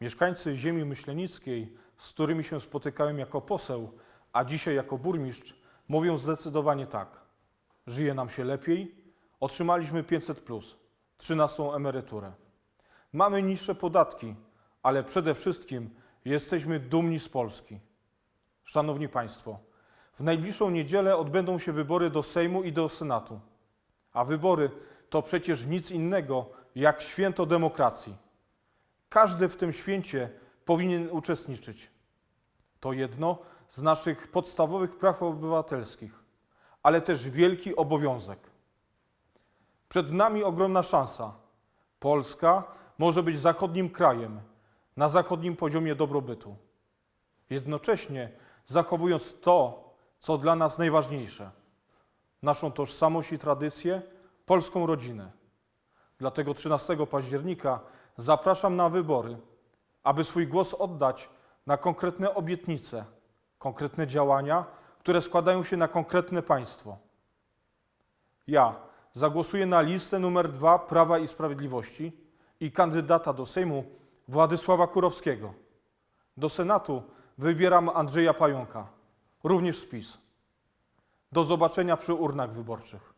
Mieszkańcy ziemi myślenickiej, z którymi się spotykałem jako poseł, a dzisiaj jako burmistrz, mówią zdecydowanie tak. Żyje nam się lepiej, otrzymaliśmy 500, 13 emeryturę. Mamy niższe podatki, ale przede wszystkim jesteśmy dumni z Polski. Szanowni Państwo, w najbliższą niedzielę odbędą się wybory do Sejmu i do Senatu. A wybory to przecież nic innego jak święto demokracji. Każdy w tym święcie powinien uczestniczyć. To jedno z naszych podstawowych praw obywatelskich, ale też wielki obowiązek. Przed nami ogromna szansa. Polska może być zachodnim krajem na zachodnim poziomie dobrobytu. Jednocześnie zachowując to, co dla nas najważniejsze naszą tożsamość i tradycję, polską rodzinę. Dlatego 13 października zapraszam na wybory, aby swój głos oddać na konkretne obietnice, konkretne działania, które składają się na konkretne państwo. Ja zagłosuję na listę numer 2 Prawa i Sprawiedliwości i kandydata do Sejmu Władysława Kurowskiego. Do Senatu wybieram Andrzeja Pająka, również z PiS. Do zobaczenia przy urnach wyborczych.